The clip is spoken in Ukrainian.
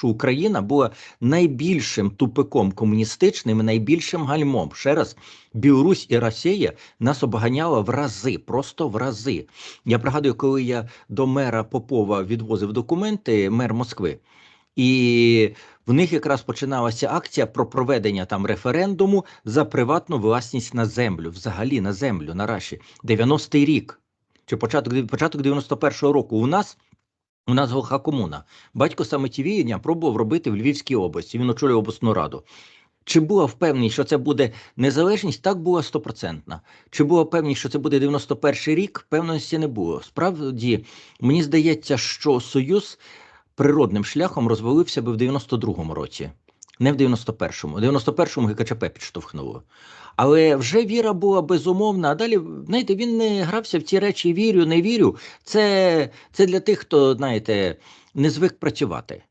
що Україна була найбільшим тупиком комуністичним, найбільшим гальмом. Ще раз, Білорусь і Росія нас обганяла в рази, просто в рази. Я пригадую, коли я до мера Попова відвозив документи, мер Москви. І в них якраз починалася акція про проведення там референдуму за приватну власність на землю, взагалі на землю, на Раші. 90-й рік, чи початок, початок 91-го року. У нас у нас глуха комуна. Батько саме ті віяння пробував робити в Львівській області. Він очолював обласну раду. Чи була впевненість, що це буде незалежність? Так була стопроцентна. Чи була впевненість, що це буде 91-й рік? Певності не було. Справді, мені здається, що Союз природним шляхом розвалився би в 92-му році, не в 91-му. В 91-му ГКЧП підштовхнуло. Але вже віра була безумовна. А далі, знаєте, він не грався в ці речі вірю, не вірю. Це, це для тих, хто, знаєте, не звик працювати.